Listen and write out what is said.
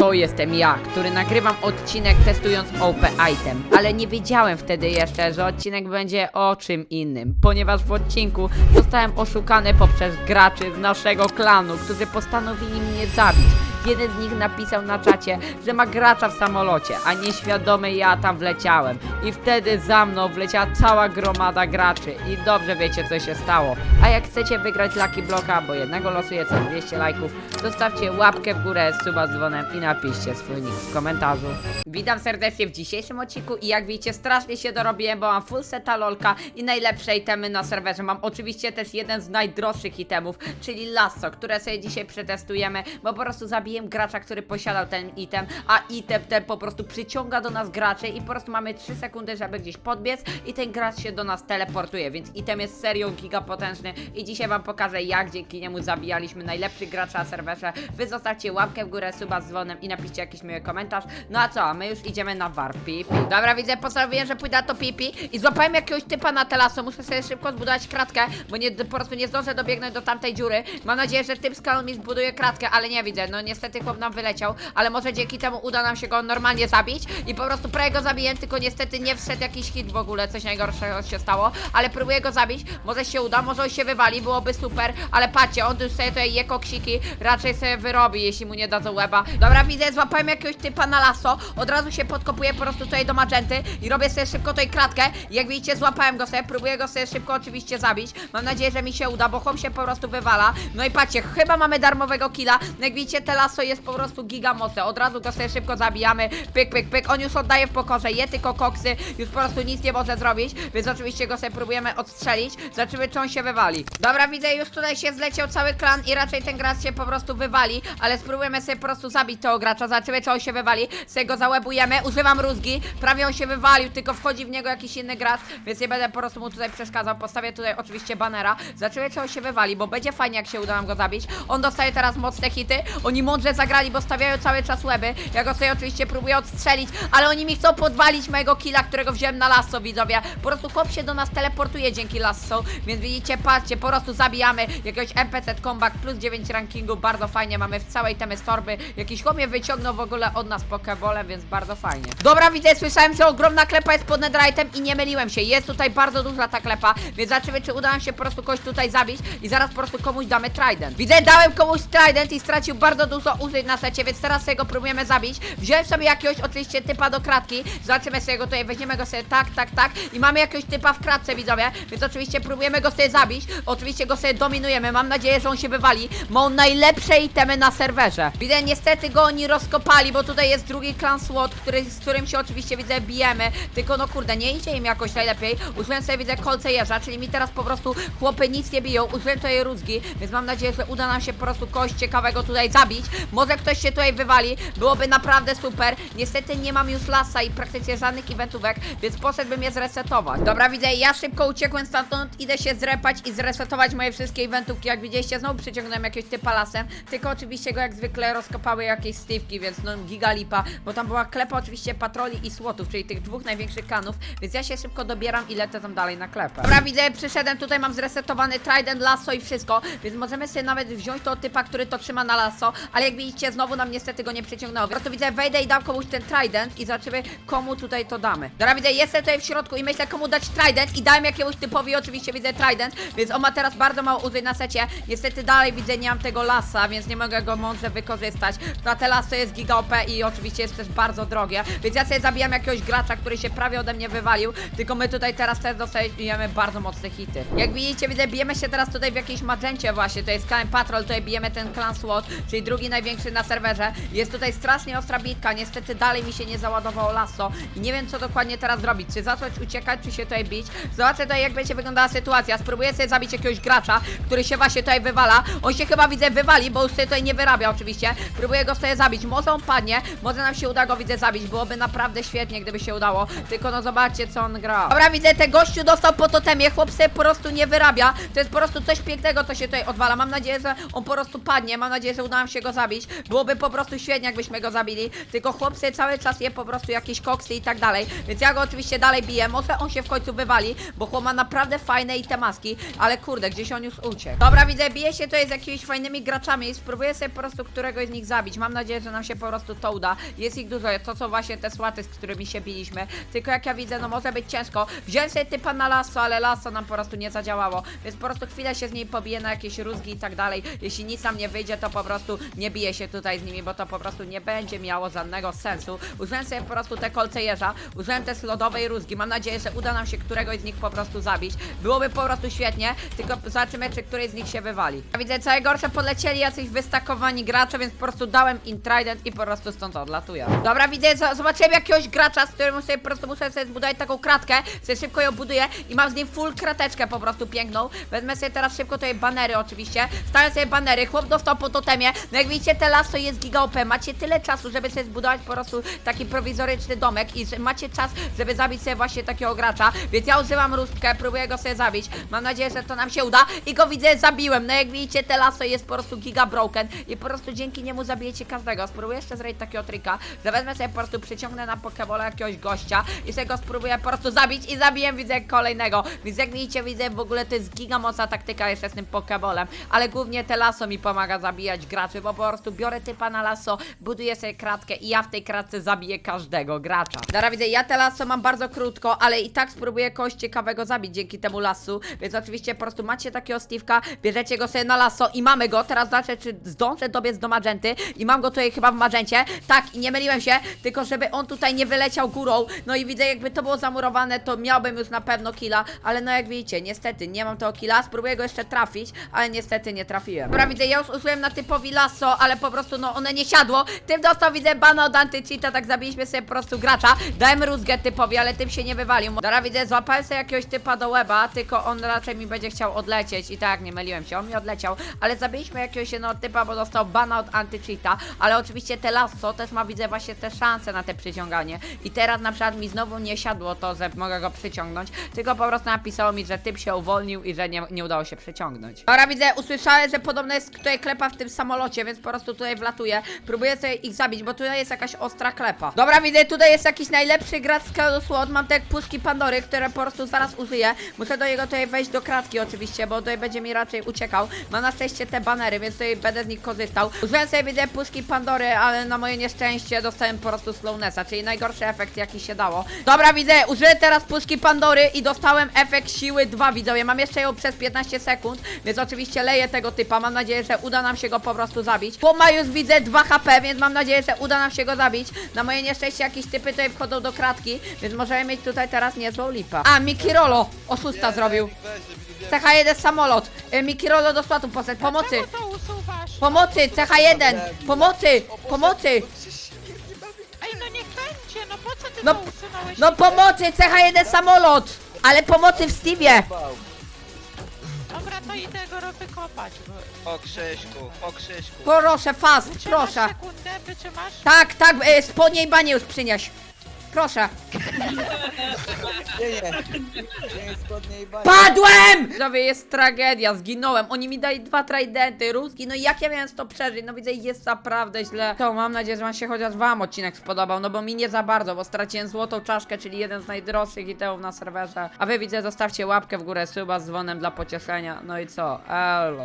To jestem ja, który nagrywam odcinek testując OP Item, ale nie wiedziałem wtedy jeszcze, że odcinek będzie o czym innym, ponieważ w odcinku zostałem oszukany poprzez graczy z naszego klanu, którzy postanowili mnie zabić. Jeden z nich napisał na czacie, że ma gracza w samolocie, a nieświadomy ja tam wleciałem. I wtedy za mną wleciała cała gromada graczy i dobrze wiecie co się stało. A jak chcecie wygrać Lucky Blocka, bo jednego losuje co 200 lajków, zostawcie łapkę w górę, suba z dzwonem i napiszcie swój nick w komentarzu. Witam serdecznie w dzisiejszym odcinku i jak widzicie strasznie się dorobiłem, bo mam full seta lolka i najlepsze itemy na serwerze. Mam oczywiście też jeden z najdroższych itemów, czyli lasso, które sobie dzisiaj przetestujemy, bo po prostu zabiję gracza, który posiadał ten item, a item ten po prostu przyciąga do nas graczy i po prostu mamy 3 sekundy, żeby gdzieś podbiec i ten gracz się do nas teleportuje, więc item jest serio gigapotężny i dzisiaj wam pokażę jak dzięki niemu zabijaliśmy najlepszych gracza na serwerze. Wy zostawcie łapkę w górę, suba z dzwonem i napiszcie jakiś miły komentarz. No a co, a my już idziemy na warp pipi. Dobra, widzę, postanowiłem, że pójdę na to pipi i złapałem jakiegoś typa na telasu, muszę sobie szybko zbudować kratkę, bo nie, po prostu nie zdążę dobiegnąć do tamtej dziury. Mam nadzieję, że typ kanału mi kratkę, ale nie widzę, no niestety chłop nam wyleciał, ale może dzięki temu uda nam się go normalnie zabić i po prostu prawie go zabiję, tylko niestety nie wszedł jakiś hit w ogóle, coś najgorszego się stało, ale próbuję go zabić, może się uda, może on się wywali, byłoby super, ale patrzcie, on tu sobie tutaj je koksiki, raczej sobie wyrobi, jeśli mu nie dadzą łeba. Dobra, widzę, złapałem jakiegoś typa na laso, od razu się podkopuję po prostu tutaj do magenty i robię sobie szybko tutaj kratkę, jak widzicie złapałem go sobie, próbuję go sobie szybko oczywiście zabić, mam nadzieję, że mi się uda, bo chłop się po prostu wywala, no i patrzcie, chyba mamy darmowego killa, no jak widzicie te laso jest po prostu giga mocne, od razu go sobie szybko zabijamy, pyk, pyk, pyk, on już oddaje w pokorze, je tylko koksy, już po prostu nic nie może zrobić, więc oczywiście go sobie próbujemy odstrzelić, zobaczymy czy on się wywali. Dobra, widzę, już tutaj się zleciał cały klan i raczej ten gracz się po prostu wywali, ale spróbujemy sobie po prostu zabić tego gracza, zobaczymy czy on się wywali, sobie go załebujemy, używam rózgi, prawie on się wywalił, tylko wchodzi w niego jakiś inny gracz, więc nie będę po prostu mu tutaj przeszkadzał, postawię tutaj oczywiście banera, zobaczymy czy on się wywali, bo będzie fajnie jak się uda nam go zabić, on dostaje teraz mocne hity, oni mądrze zagrali, bo stawiają cały czas łeby, ja go sobie oczywiście próbuję odstrzelić, ale oni mi chcą podwalić mojego killa, którego wziąłem na lasso, widzowie, po prostu chłop się do nas teleportuje dzięki lasso, więc widzicie, patrzcie, po prostu zabijamy jakiegoś NPC comeback plus 9 rankingu, bardzo fajnie, mamy w całej temie storby, jakiś chłop mnie wyciągnął w ogóle od nas pokebolem, więc bardzo fajnie. Dobra, widzę, słyszałem, że ogromna klepa jest pod netherite'em i nie myliłem się, jest tutaj bardzo duża ta klepa, więc zobaczymy, czy uda nam się po prostu kogoś tutaj zabić i zaraz po prostu komuś damy trident. Widzę, dałem komuś trident i stracił bardzo dużo użyć na secie, więc teraz sobie go próbujemy zabić. Wziąłem sobie jakiegoś oczywiście typa do kratki, zobaczymy sobie go tutaj, weźmiemy go sobie tak, tak, tak. I mamy jakiegoś typa w kratce, widzowie, więc oczywiście próbujemy go sobie zabić, oczywiście go sobie dominujemy, mam nadzieję, że on się wywali, ma on najlepsze itemy na serwerze. Widzę, niestety go oni rozkopali, bo tutaj jest drugi klan SWAT, który, z którym się oczywiście, widzę, bijemy, tylko no kurde, nie idzie im jakoś najlepiej, użyłem sobie, widzę, kolce jeża, czyli mi teraz po prostu chłopy nic nie biją, użyłem tutaj rózgi, więc mam nadzieję, że uda nam się po prostu kogoś ciekawego tutaj zabić, może ktoś się tutaj wywali, byłoby naprawdę super, niestety nie mam już lasa i praktycznie żadnych eventówek, więc poszedłbym je zresetować. Dobra, widzę, ja szybko uciekłem stamtąd, idę się zrepać i zresetować moje wszystkie eventówki, jak widzieliście, znowu przyciągnąłem jakiegoś typa lasem, tylko oczywiście go jak zwykle rozkopały jakieś stywki, więc no giga lipa, bo tam była klepa oczywiście patroli i słotów, czyli tych dwóch największych klanów, więc ja się szybko dobieram i lecę tam dalej na klepę. Dobra, widzę, przyszedłem, tutaj mam zresetowany trident, lasso i wszystko, więc możemy sobie nawet wziąć toho typa, który to trzyma na lasso, ale jak widzicie, znowu nam niestety go nie przyciągnęło. Po prostu widzę, wejdę i dam komuś ten trident i zobaczymy, komu tutaj to damy. Dobra, widzę, jestem tutaj w środku i myślę, komu dać trident i dałem jakiemuś typowi, oczywiście widzę trident, więc on ma teraz bardzo mało użyć na secie. Niestety dalej widzę, nie mam tego lasa, więc nie mogę go mądrze wykorzystać. Na te lasy jest giga OP i oczywiście jest też bardzo drogie, więc ja sobie zabijam jakiegoś gracza, który się prawie ode mnie wywalił, tylko my tutaj teraz też dostajemy bardzo mocne hity. Jak widzicie, widzę, bijemy się teraz tutaj w jakiejś magencie właśnie, to jest Clan Patrol, tutaj bijemy ten Clan SWAT, czyli drugi największy na serwerze. Jest tutaj strasznie ostra bitka, niestety dalej mi się nie załadowało lasso i nie wiem co dokładnie teraz zrobić, czy zacząć uciekać, czy się tutaj bić. Zobaczę tutaj jak będzie wyglądała sytuacja, spróbuję sobie zabić jakiegoś gracza, który się właśnie tutaj wywala. On się chyba widzę wywali, bo już sobie tutaj nie wyrabia oczywiście. Próbuję go sobie zabić, może on padnie, może nam się uda go widzę zabić, byłoby naprawdę świetnie gdyby się udało, tylko no zobaczcie co on gra. Dobra, widzę, te gościu dostał po totemie, chłop sobie po prostu nie wyrabia, to jest po prostu coś pięknego co się tutaj odwala. Mam nadzieję, że on po prostu padnie, mam nadzieję, że uda nam się go zabić zabić. Byłoby po prostu świetnie, jakbyśmy go zabili. Tylko chłopcy cały czas je po prostu jakieś koksy i tak dalej. Więc ja go oczywiście dalej biję. Może on się w końcu wywali, bo chłop ma naprawdę fajne i te maski. Ale kurde, gdzieś on już uciekł. Dobra, widzę, bije się tutaj z jakimiś fajnymi graczami spróbuję sobie po prostu któregoś z nich zabić. Mam nadzieję, że nam się po prostu to uda. Jest ich dużo, to są właśnie te słaty, z którymi się biliśmy. Tylko jak ja widzę, no może być ciężko. Wziąłem sobie typa na lasso, ale lasso nam po prostu nie zadziałało. Więc po prostu chwilę się z niej pobiję na jakieś rózgi i tak dalej. Jeśli nic nam nie wyjdzie, to po prostu nie biję się tutaj z nimi, bo to po prostu nie będzie miało żadnego sensu. Użyłem sobie po prostu te kolce jeża, użyłem też lodowej rózgi. Mam nadzieję, że uda nam się któregoś z nich po prostu zabić. Byłoby po prostu świetnie, tylko zobaczymy, czy któryś z nich się wywali. A widzę, całe gorsze podlecieli jacyś wystakowani gracze, więc po prostu dałem im trident i po prostu stąd odlatuję. Dobra, widzę, zo- zobaczyłem jakiegoś gracza, z którym sobie po prostu muszę sobie zbudować taką kratkę, sobie szybko ją buduję i mam z nim full krateczkę po prostu piękną. Wezmę sobie teraz szybko tutaj banery oczywiście, stawiam sobie banery, chłop dostał po totemie, no jak widzicie te lasso jest giga OP, macie tyle czasu, żeby sobie zbudować po prostu taki prowizoryczny domek i macie czas, żeby zabić sobie właśnie takiego gracza, więc ja używam różdżkę, próbuję go sobie zabić, mam nadzieję, że to nam się uda i go widzę, zabiłem, no jak widzicie te lasso jest po prostu giga broken i po prostu dzięki niemu zabijecie każdego, spróbuję jeszcze zrobić takiego trika, że wezmę sobie po prostu przyciągnę na pokebola jakiegoś gościa i sobie go spróbuję po prostu zabić i zabiję widzę kolejnego, więc jak widzicie widzę w ogóle to jest giga mocna taktyka jeszcze z tym pokebolem, ale głównie te lasso mi pomaga zabijać graczy, bo po prostu biorę typa na lasso, buduję sobie kratkę i ja w tej kratce zabiję każdego gracza. Dobra widzę, ja te lasso mam bardzo krótko, ale i tak spróbuję kogoś ciekawego zabić dzięki temu lasu, więc oczywiście po prostu macie takiego Steve'ka, bierzecie go sobie na lasso i mamy go, teraz zobaczę czy zdążę dobiec do Magenty i mam go tutaj chyba w Magencie, tak i nie myliłem się, tylko żeby on tutaj nie wyleciał górą, no i widzę jakby to było zamurowane, to miałbym już na pewno killa, ale no jak widzicie, niestety nie mam tego killa, spróbuję go jeszcze trafić, ale niestety nie trafiłem. Dobra, widzę, ja już użyłem na typowi lasso, ale po prostu no one nie siadło, tym dostał widzę bana od antycheata, tak zabiliśmy sobie po prostu gracza, dałem rózgę typowi, ale tym się nie wywalił. Dobra, widzę, złapałem sobie jakiegoś typa do łeba, tylko on raczej mi będzie chciał odlecieć. I tak, nie myliłem się, on mi odleciał, ale zabiliśmy jakiegoś jednego typa, bo dostał bana od antycheata, ale oczywiście te lasso też ma, widzę, właśnie te szanse na te przyciąganie. I teraz na przykład mi znowu nie siadło to, że mogę go przyciągnąć, tylko po prostu napisało mi, że typ się uwolnił i że nie, nie udało się przyciągnąć. Dobra, widzę, usłyszałem, że podobno jest tutaj klepa w tym samolocie, więc po prostu tutaj wlatuję, próbuję sobie ich zabić, bo tutaj jest jakaś ostra klepa. Dobra, widzę, tutaj jest jakiś najlepszy gracz z Sword, mam te puszki Pandory, które po prostu zaraz użyję, muszę do niego tutaj wejść do kratki oczywiście, bo tutaj będzie mi raczej uciekał, mam na szczęście te banery, więc tutaj będę z nich korzystał. Użyłem sobie, widzę, puszki Pandory, ale na moje nieszczęście dostałem po prostu slownessa, czyli najgorszy efekt jaki się dało. Dobra, widzę, użyję teraz puszki Pandory i dostałem efekt siły 2, widzowie, mam jeszcze ją przez 15 sekund, więc oczywiście leję tego typa, mam nadzieję, że uda nam się go po prostu zabić. Bo ma już, widzę, 2 HP, więc mam nadzieję, że uda nam się go zabić. Na moje nieszczęście jakieś typy tutaj wchodzą do kratki, więc możemy mieć tutaj teraz niezłą lipę. A, Miki Rolo oszusta zrobił. CH1 samolot. Y, Miki Rolo do składu poszedł, pomocy. Czemu to usuwasz? Pomocy, CH1! Pomocy! Pomocy! Ej, no niech będzie, no po co ty No, to usunąłeś? no pomocy, CH1 samolot! Ale pomocy w Steve'ie! To idę go wykopać. Bo... O Krzyśku, o Krzyśku. Proszę, fast, Wytrzymasz proszę. sekundę, wytrzymasz? Tak, tak, y, spodnie i banie już przynieś. Proszę. Spodnie i bani. Padłem! Widzowie, jest tragedia, zginąłem. Oni mi dali dwa tridenty, rózgi, no i jak ja miałem to przeżyć? No widzę, jest naprawdę źle. To mam nadzieję, że wam się chociaż wam odcinek spodobał, no bo mi nie za bardzo, bo straciłem złotą czaszkę, czyli jeden z najdroższych itełów na serwerze. A wy widzę, zostawcie łapkę w górę, suba z dzwonem dla pocieszenia. No i co? Elo.